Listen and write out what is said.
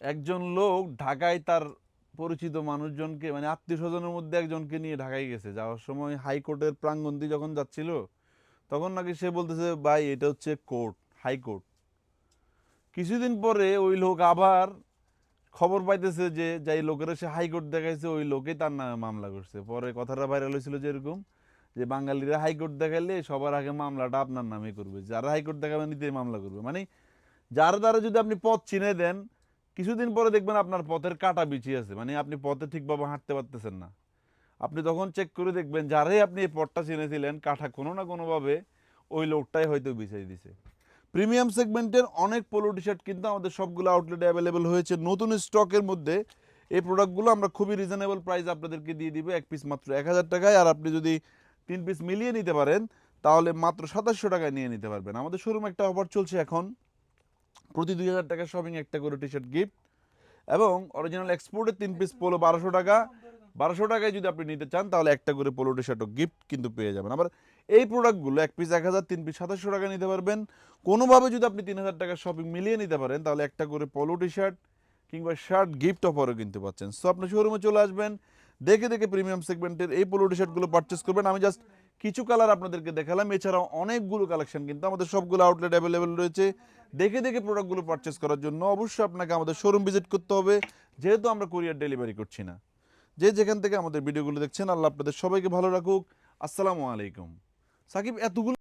একজন লোক ঢাকায় তার পরিচিত মানুষজনকে মানে আত্মীয় স্বজনের মধ্যে একজনকে নিয়ে ঢাকায় গেছে। যাওয়ার সময় হাইকোর্টের প্রাঙ্গণ দিয়ে যখন যাচ্ছিল, তখন নাকি সে বলতেছে, ভাই, এটা হচ্ছে কোর্ট, হাইকোর্ট। কিছুদিন পরে ওই লোক আবার খবর পাইতেছে যে, যাই লোকেরা সে হাইকোর্ট দেখাইছে, ওই লোকেই তার নামে মামলা করছে। পরে কথাটা ভাইরাল হয়েছিল যে এরকম যে বাঙালিরা হাইকোর্ট দেখাইলে সবার আগে মামলাটা আপনার নামে করবে। যারা হাইকোর্ট দেখাবে নিতেই মামলা করবে। মানে যার দ্বারা যদি আপনি পথ চিনে দেন কিছুদিন পরে দেখবেন আপনার পথের কাটা বিছিয়ে আছে। মানে আপনি পথে ঠিকভাবে হাঁটতে পারতেছেন না। আপনি তখন চেক করে দেখবেন যারাই আপনি এই পথটা চিনেছিলেন কাঠা কোনো না কোনোভাবে ওই লোকটাই হয়তো বিছিয়ে দিছে। প্রিমিয়াম সেগমেন্টের অনেক পোলো টি শার্ট কিন্তু আমাদের সবগুলো আউটলেটে অ্যাভেলেবেল হয়েছে। নতুন স্টকের মধ্যে এই প্রোডাক্টগুলো আমরা খুবই রিজনেবল প্রাইস আপনাদেরকে দিয়ে দিব। এক পিস মাত্র এক হাজার টাকায়। আর আপনি যদি তিন পিস মিলিয়ে নিতে পারেন, তাহলে মাত্র সাতাশশো টাকায় নিয়ে নিতে পারবেন। আমাদের শোরুম একটা অফার চলছে এখন। প্রতি দুই হাজার টাকা শপিং একটা করে টি শার্ট গিফট এবং অরিজিনাল এক্সপোর্টের তিন পিস পোলো বারোশো টাকা। বারোশো টাকায় যদি আপনি নিতে চান, তাহলে একটা করে পোলো টি শার্টও গিফট কিন্তু পেয়ে যাবেন। আবার এই প্রোডাক্টগুলো এক পিস এক হাজার, তিন পিস সাতাশশো টাকা নিতে পারবেন। কোনোভাবে যদি আপনি তিন হাজার টাকার শপিং মিলিয়ে নিতে পারেন, তাহলে একটা করে পোলো টি শার্ট কিংবা শার্ট গিফট অফারও কিনতে পাচ্ছেন। সো আপনি শোরুমে চলে আসবেন, দেখে দেখে প্রিমিয়াম সেগমেন্টের এই পোলো টি শার্টগুলো পারচেস করবেন। আমি জাস্ট কিছু কালার আপনাদেরকে দেখালাম। এছাড়াও অনেকগুলো কালেকশন কিন্তু আমাদের সবগুলো আউটলেট অ্যাভেলেবেল রয়েছে। দেখে দেখে প্রোডাক্টগুলো পারচেস করার জন্য অবশ্যই আপনাকে আমাদের শোরুম ভিজিট করতে হবে। যেহেতু আমরা কুরিয়ার ডেলিভারি করছি না। যে যেখান থেকে আমাদের ভিডিওগুলো দেখছেন, আল্লাহ আপনাদের সবাইকে ভালো রাখুক। আসসালামু আলাইকুম। সাকিব, এতগুলো